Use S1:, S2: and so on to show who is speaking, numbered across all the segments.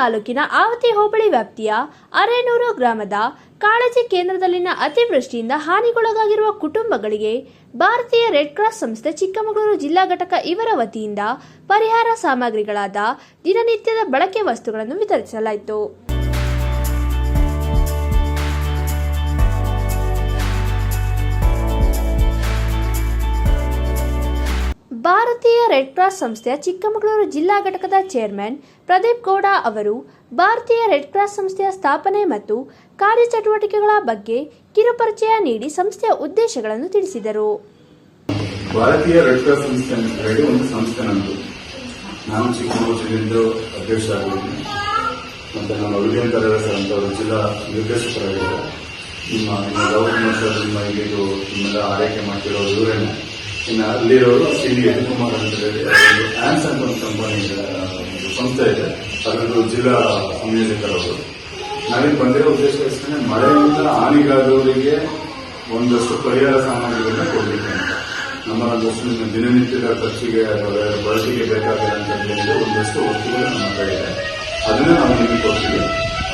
S1: ತಾಲೂಕಿನ ಆವತಿ ಹೋಬಳಿ ವ್ಯಾಪ್ತಿಯ ಅರೇನೂರು ಗ್ರಾಮದ ಕಾಳಜಿ ಕೇಂದ್ರದಲ್ಲಿನ ಅತಿವೃಷ್ಟಿಯಿಂದ ಹಾನಿಗೊಳಗಾಗಿರುವ ಕುಟುಂಬಗಳಿಗೆ ಭಾರತೀಯ ರೆಡ್ ಕ್ರಾಸ್ ಸಂಸ್ಥೆ ಚಿಕ್ಕಮಗಳೂರು ಜಿಲ್ಲಾ ಘಟಕ ಇವರ ವತಿಯಿಂದ ಪರಿಹಾರ ಸಾಮಗ್ರಿಗಳಾದ ದಿನನಿತ್ಯದ ಬಳಕೆ ವಸ್ತುಗಳನ್ನು ವಿತರಿಸಲಾಯಿತು. ರೆಡ್ ಕ್ರಾಸ್ ಸಂಸ್ಥೆಯ ಚಿಕ್ಕಮಗಳೂರು ಜಿಲ್ಲಾ ಘಟಕದ ಚೇರ್ಮನ್ ಪ್ರದೀಪ್ ಗೌಡ ಅವರು ಭಾರತೀಯ ರೆಡ್ ಕ್ರಾಸ್ ಸಂಸ್ಥೆಯ ಸ್ಥಾಪನೆ ಮತ್ತು ಕಾರ್ಯಚಟುವಟಿಕೆಗಳ ಬಗ್ಗೆ ಕಿರುಪರಿಚಯ ನೀಡಿ ಸಂಸ್ಥೆಯ ಉದ್ದೇಶಗಳನ್ನು ತಿಳಿಸಿದರು.
S2: ಭಾರತೀಯ ರೆಡ್ ಕ್ರಾಸ್ ಸಂಸ್ಥೆ ಒಂದು ಸಂಸ್ಥೆ ನಂದು ನಾನು ಚಿಕ್ಕಮಗಳೂರು ಜಿಲ್ಲೆಯಿಂದ ಅಧ್ಯಕ್ಷ ಆಗಿದ್ದೀನಿ ಮತ್ತೆ ನಮ್ಮ ವಿಜಯನ್ ತರಗಸ ಅಂತ ಜಿಲ್ಲಾ ನಿರ್ದೇಶಕರಾಗಿದ್ದಾರೆ. ನಿಮ್ಮ ನಿಮ್ಮ ಗೌರವ ಸರ್ ನಿಮ್ಮ ಇದು ನಿಮ್ಮೆಲ್ಲ ಆರೈಕೆ ಮಾಡ್ತಿರೋ ಇವರೇನೆ ಇನ್ನು ಅಲ್ಲಿರೋರು ಸಿ ಡಿ ಕುಮಾರ್ ಅಂತ ಹೇಳಿ ಆನ್ಸ್ ಅಂತ ಒಂದು ಕಂಪನಿ ಒಂದು ಸಂಸ್ಥೆ ಇದೆ. ಅದರದ್ದು ಜಿಲ್ಲಾ ಸಂಯೋಜಕರವರು. ನಾವಿಲ್ಲಿ ಬಂದಿರೋ ಉದ್ದೇಶ ಎಷ್ಟೇ ಮಳೆಯಿಂದ ಹಾನಿಗಾದವರಿಗೆ ಒಂದಷ್ಟು ಪರಿಹಾರ ಸಾಮಗ್ರಿಗಳನ್ನ ಕೊಡಲಿಕ್ಕೆ ಅಂತ. ನಮ್ಮ ಒಂದಷ್ಟು ದಿನನಿತ್ಯದ ಖರ್ಚಿಗೆ ಅಥವಾ ಬಳಕೆಗೆ ಬೇಕಾಗಿರೋ ಒಂದಷ್ಟು ವಸ್ತುಗಳು ನಮ್ಮ ಕಡೆ ಅದನ್ನ ನಾವು ನಿಮಗೆ ಕೊಡ್ತೀವಿ.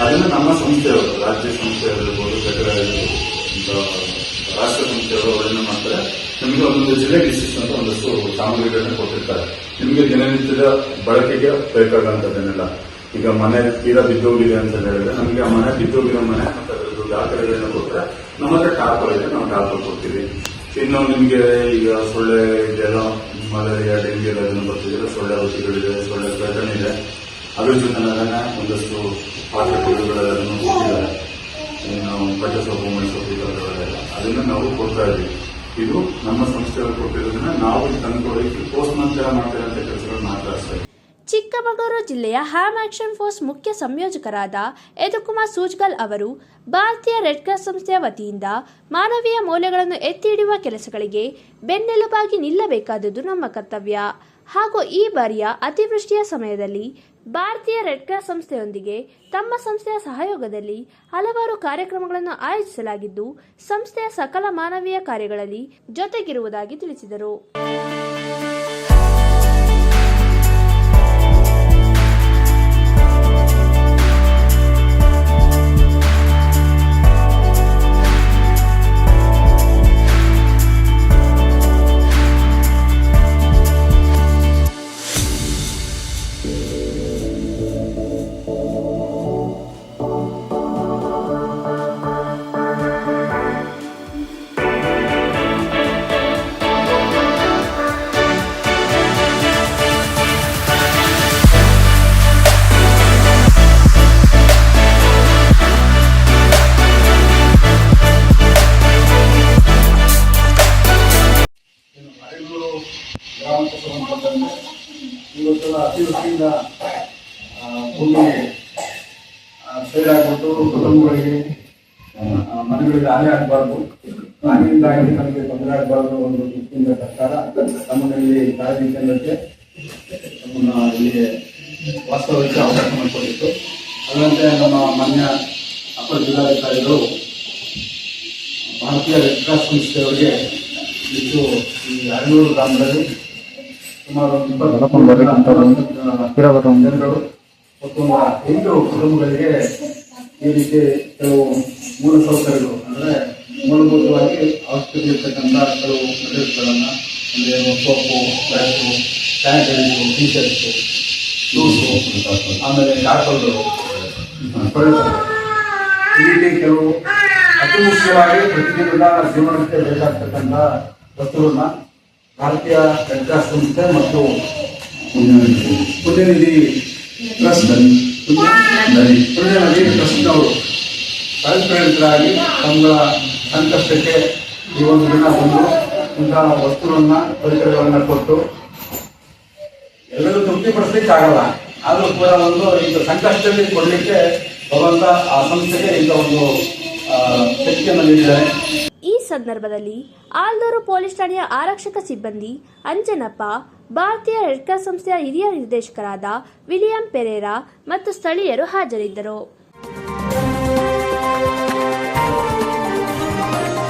S2: ಅದನ್ನು ನಮ್ಮ ಸಂಸ್ಥೆಯವರು, ರಾಜ್ಯ ಸಂಸ್ಥೆಯವರಿರ್ಬೋದು ಕಟ್ಟಡ ರಾಷ್ಟ್ರ ಸಂಸ್ಥೆಯವರು ಅವರನ್ನು ಮಾಡ್ತಾರೆ ನಿಮಗೆ ಒಂದೊಂದು ಜಿಲ್ಲೆಗೆ ಇಷ್ಟಿಷ್ಟು ಅಂತ ಒಂದಷ್ಟು ಸಾಮಗ್ರಿಗಳನ್ನ ಕೊಟ್ಟಿರ್ತಾರೆ. ನಿಮಗೆ ದಿನನಿತ್ಯದ ಬಳಕೆಗೆ ಬೇಕಾದಂತದನ್ನೆಲ್ಲ ಈಗ ಮನೆ ತೀರ ಬಿದ್ದೋಗಿದೆ ಅಂತ ಹೇಳಿದ್ರೆ ನಮಗೆ ಆ ಮನೆ ಬಿದ್ದೋಗಿರೋ ಮನೆ ಮತ್ತೆ ಅದರದ್ದು ದಾಖಲೆಗಳನ್ನ ಕೊಟ್ಟರೆ ನಮ್ಮ ಹತ್ರ ಟಾರ್ಪಲ್ ನಾವು ಟಾರ್ಪಲ್ ಕೊಡ್ತೀವಿ. ಇನ್ನು ನಿಮಗೆ ಈಗ ಸೊಳ್ಳೆ ಇದೆಲ್ಲ ಮಲೇರಿಯಾ, ಡೆಂಗ್ಯೂ ಎಲ್ಲ ಬರ್ತಿದ್ರೆ ಸೊಳ್ಳೆ ಔಷಧಿಗಳಿದೆ, ಸೊಳ್ಳೆ ಪ್ರಕರಣ ಇದೆ. ಅದ್ರ ಜೊತೆ ಒಂದಷ್ಟು ಪಾತ್ರೆ ಕೊಡುಗಳೆಲ್ಲ ಕೊಟ್ಟಿದ್ದಾರೆ ನಾವು ಬಟ್ಟೆ ಸೊಪ್ಪು ಮಣಿ ಸೊಪ್ಪು ಅದನ್ನ ನಾವು ಕೊಡ್ತಾ ಇದ್ದೀವಿ. ಇದು ನಮ್ಮ ಸಂಸ್ಥೆಗಳು ಕೊಟ್ಟಿರೋದನ್ನ ನಾವು ತಂದುಕೊಡೋಕೆ ಪೋಸ್ಟ್ ತರ ಮಾಡ್ತಿರೋಂಥ ಕೆಲಸಗಳು ಮಾತ್ರ
S1: ಚಿಕ್ಕಮಗಳೂರು ಜಿಲ್ಲೆಯ ಹ್ಯಾಮ್ ಆಕ್ಷನ್ ಫೋರ್ಸ್ ಮುಖ್ಯ ಸಂಯೋಜಕರಾದ ಯದುಕುಮಾರ್ ಸೂಜ್ಗಲ್ ಅವರು ಭಾರತೀಯ ರೆಡ್ ಕ್ರಾಸ್ ಸಂಸ್ಥೆಯ ವತಿಯಿಂದ ಮಾನವೀಯ ಮೌಲ್ಯಗಳನ್ನು ಎತ್ತಿ ಹಿಡಿಯುವ ಕೆಲಸಗಳಿಗೆ ಬೆನ್ನೆಲುಬಾಗಿ ನಿಲ್ಲಬೇಕಾದುದು ನಮ್ಮ ಕರ್ತವ್ಯ. ಹಾಗೂ ಈ ಬಾರಿಯ ಅತಿವೃಷ್ಟಿಯ ಸಮಯದಲ್ಲಿ ಭಾರತೀಯ ರೆಡ್ ಕ್ರಾಸ್ ಸಂಸ್ಥೆಯೊಂದಿಗೆ ತಮ್ಮ ಸಂಸ್ಥೆಯ ಸಹಯೋಗದಲ್ಲಿ ಹಲವಾರು ಕಾರ್ಯಕ್ರಮಗಳನ್ನು ಆಯೋಜಿಸಲಾಗಿದ್ದು, ಸಂಸ್ಥೆಯ ಸಕಲ ಮಾನವೀಯ ಕಾರ್ಯಗಳಲ್ಲಿ ಜೊತೆಗಿರುವುದಾಗಿ ತಿಳಿಸಿದರು.
S3: ಇವತ್ತು ಅತಿವೃಷ್ಟಿಯಿಂದ ಭೂಮಿ ಸೈಡಾಗ್ಬಿಟ್ಟು ಕುಟುಂಬಗಳಿಗೆ ಮನೆಗಳಿಗೆ ಹಾನಿ ಆಗಬಾರ್ದು. ಹಾನಿಯಿಂದಾಗಿ ನಮಗೆ ತೊಂದರೆ ಆಗಬಾರ್ದು ಒಂದು ದೃಷ್ಟಿಯಿಂದ ಸರ್ಕಾರ ತಮ್ಮನಲ್ಲಿ ಕಾಳಜಿ ಕೇಂದ್ರಕ್ಕೆ ನಮ್ಮನ್ನ ಇಲ್ಲಿ ವಾಸ್ತವಕ್ಕೆ ಅವಕಾಶ ಮಾಡಿಕೊಟ್ಟಿತ್ತು. ಅದರಂತೆ ನಮ್ಮ ಮಾನ್ಯ ಅಪರ ಜಿಲ್ಲಾಧಿಕಾರಿಗಳು, ಭಾರತೀಯ ರೆಡ್ ಕ್ರಾಸ್ ಸಂಸ್ಥೆಯವರಿಗೆ, ಇದು ಈ ಅರನೂರು ಗ್ರಾಮದಲ್ಲಿ ಜನರು ಮತ್ತು ಎಂಟು ಕುಟುಂಬಗಳಿಗೆ ಈ ರೀತಿ ಕೆಲವು ಮೂಲಸೌಕರ್ಯಗಳು ಅಂದರೆ ಮೂಲಭೂತವಾಗಿ ಆಸ್ಪತ್ರೆ ಇರ್ತಕ್ಕಂಥ ಕೆಲವು ಮೆಟೀರಿಯಲ್ಸ್ಗಳನ್ನು ಅಂದರೆ soap bat sanitise T shirts shoes ಆಮೇಲೆ ಡಾಕ್ಟರ್ಗಳು ಈ ರೀತಿ ಕೆಲವು ಅತಿ ಮುಖ್ಯವಾಗಿ ಪ್ರತಿದಿನದ ಜೀವನಕ್ಕೆ ಬೇಕಾಗ್ತಕ್ಕಂಥ ವಸ್ತುಗಳನ್ನ ಭಾರತೀಯ ರೆಡ್ ಸಂಸ್ಥೆ ಮತ್ತು ಪುಣ್ಯನಿಧಿ ಟ್ರಸ್ಟ್ ಪುಣ್ಯನಿಧಿ ಟ್ರಸ್ಟ್ ಅವರು ಸ್ವಯಂಪ್ರೇರಿತರಾಗಿ ತಮ್ಮ ಸಂಕಷ್ಟಕ್ಕೆ ಈ ಒಂದು ದಿನ ಬಂದು ಇಂತಹ ವಸ್ತುಗಳನ್ನ, ಪರಿಕರಗಳನ್ನ ಕೊಟ್ಟು ಎಲ್ಲರೂ ತೃಪ್ತಿಪಡಿಸ್ಲಿಕ್ಕೆ ಆಗಲ್ಲ ಆದರೂ ಕೂಡ ಒಂದು ಈಗ ಸಂಕಷ್ಟದಲ್ಲಿ ಕೊಡಲಿಕ್ಕೆ ಭಗವಂತ ಆ ಸಂಸ್ಥೆಗೆ ಇಂಥ ಒಂದು ಶಕ್ತಿಯನ್ನು ನೀಡಿದ್ದಾರೆ.
S1: ಈ ಸಂದರ್ಭದಲ್ಲಿ ಆಲ್ದೂರು ಪೊಲೀಸ್ ಠಾಣೆಯ ಆರಕ್ಷಕ ಸಿಬ್ಬಂದಿ ಅಂಜನಪ್ಪ, ಭಾರತೀಯ ರೆಡ್ ಕ್ರಾಸ್ ಸಂಸ್ಥೆಯ ಹಿರಿಯ ನಿರ್ದೇಶಕರಾದ ವಿಲಿಯಂ ಪೆರೇರಾ ಮತ್ತು ಸ್ಥಳೀಯರು ಹಾಜರಿದ್ದರು.